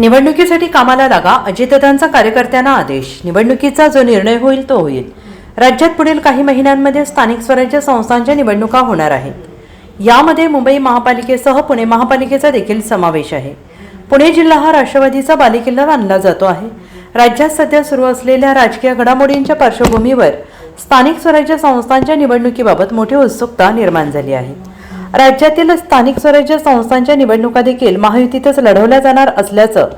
निवडणुकीसाठी कामाला लागा अजितदादांचा कार्यकर्त्यांना आदेश. निवडणुकीचा जो निर्णय होईल तो होईल. राज्यात पुढील काही महिन्यांमध्ये स्थानिक स्वराज्य संस्थांच्या निवडणुका होणार आहेत. यामध्ये मुंबई महापालिकेसह पुणे महापालिकेचा देखील समावेश आहे. पुणे जिल्हा हा राष्ट्रवादीचा बालेकिल्ला मानला जातो आहे. राज्यात सध्या सुरू असलेल्या राजकीय घडामोडींच्या पार्श्वभूमीवर स्थानिक स्वराज्य संस्थांच्या निवडणुकीबाबत मोठी उत्सुकता निर्माण झाली आहे. राज्यातील स्थानिक स्वराज्य संस्थांच्या निवडणुका देखील महायुतीतच लढवल्या जाणार असल्याचं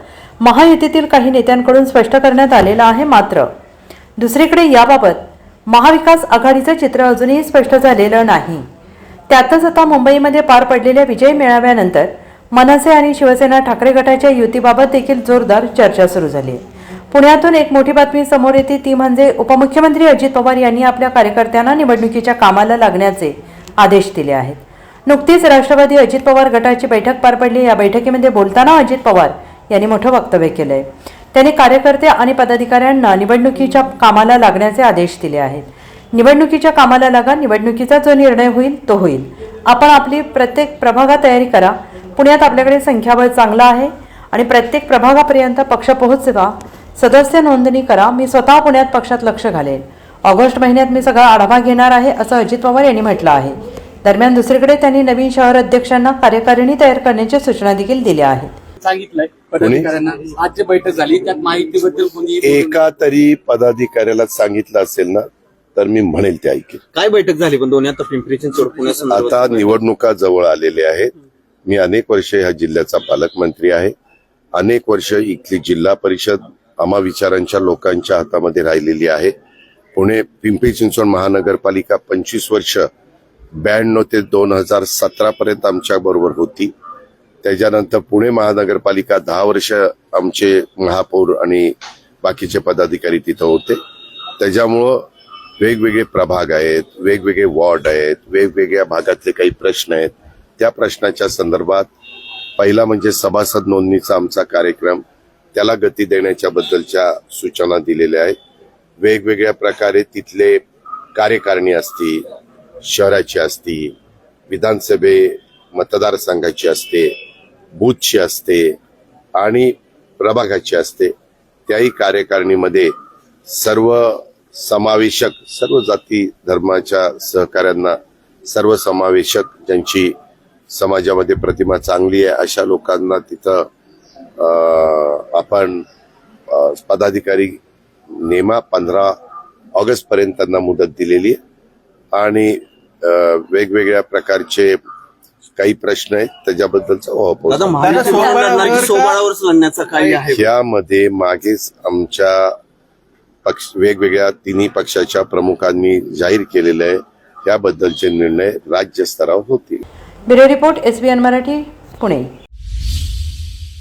महायुतीतील काही नेत्यांकडून स्पष्ट करण्यात आलेलं आहे मात्र. दुसरीकडे याबाबत महाविकास आघाडीचं चित्र अजूनही स्पष्ट झालेलं नाही. त्यातच आता मुंबईमध्ये पार पडलेल्या विजय मेळाव्यानंतर मनसे आणि शिवसेना ठाकरे गटाच्या युतीबाबत देखील जोरदार चर्चा सुरू झाली. आहे पुण्यातून एक मोठी बातमी समोर येते ती म्हणजे उपमुख्यमंत्री अजित पवार यांनी आपल्या कार्यकर्त्यांना निवडणुकीच्या कामाला लागण्याचे आदेश दिले आहेत. नुकतीच राष्ट्रवादी अजित पवार गटाची बैठक पार पडली. या बैठकीमध्ये बोलताना अजित पवार यांनी मोठं वक्तव्य केलंय. त्यांनी कार्यकर्ते आणि पदाधिकाऱ्यांना निवडणुकीच्या कामाला लागण्याचे आदेश दिले आहेत. निवडणुकीच्या कामाला लागा निवडणुकीचा जो निर्णय होईल तो होईल. आपण आपली प्रत्येक प्रभागा तयारी करा. पुण्यात आपल्याकडे संख्याबळ चांगलं आहे आणि प्रत्येक प्रभागापर्यंत पक्ष पोहोचवा. सदस्य नोंदणी करा. मी स्वतः पुण्यात पक्षात लक्ष घालेन. ऑगस्ट महिन्यात मी सगळा आढावा घेणार आहे असं अजित पवार यांनी म्हटलं आहे. दरम्यान दुसरीकडे त्यांनी नवीन शहर अध्यक्षांना कार्यकारिणी तयार करण्याच्या सूचना देखील दिल्या आहेत. सांगितलंय पदाधिकाऱ्यांना. आज जी बैठक झाली त्यात माहितीबद्दल कोणी एका तरी पदाधिकाऱ्याला सांगितलं असेल ना तर मी म्हणेल ते ऐकेल. काय बैठक झाली पण दोन्ही? आता पिंपरी चिंचवड आता निवडणुका जवळ आलेल्या आहेत. मी अनेक वर्ष ह्या जिल्ह्याचा पालकमंत्री आहे. अनेक वर्ष इथली जिल्हा परिषद आम्हा विचारांच्या लोकांच्या हातामध्ये राहिलेली आहे. पुणे पिंपरी चिंचवड महानगरपालिका पंचवीस वर्ष ब्याण्णव ते दोन हजार सतरापर्यंत आमच्याबरोबर होती. त्याच्यानंतर पुणे महानगरपालिका दहा वर्ष आमचे महापौर आणि बाकीचे पदाधिकारी तिथं होते. त्याच्यामुळं वेगवेगळे प्रभाग आहेत वेगवेगळे वॉर्ड आहेत वेगवेगळ्या भागातले काही प्रश्न आहेत. त्या प्रश्नाच्या संदर्भात पहिला म्हणजे सभासद नोंदणीचा आमचा कार्यक्रम त्याला गती देण्याच्या बद्दलच्या सूचना दिलेल्या आहेत. वेगवेगळ्या प्रकारे तिथले कार्यकारिणी असतील शहराची असती विधानसभे मतदारसंघाची असते बूथची असते आणि प्रभागाची असते. त्याही कार्यकारिणीमध्ये सर्व समावेशक सर्व जाती धर्माच्या सहकाऱ्यांना सर्व समावेशक ज्यांची समाजामध्ये प्रतिमा चांगली आहे अशा लोकांना तिथं आपण पदाधिकारी नेमा पंधरा ऑगस्टपर्यंत त्यांना मुदत दिलेली आहे. आणि वेगवेगळ्या प्रकारचे काही प्रश्न आहेत त्याच्याबद्दलचा काही आहे? यामध्ये मागेच आमच्या पक्ष वेगवेगळ्या तिन्ही पक्षाच्या प्रमुखांनी जाहीर केलेले आहे याबद्दलचे निर्णय राज्य स्तरावर होतील. Bureau report SBN Marathi Pune.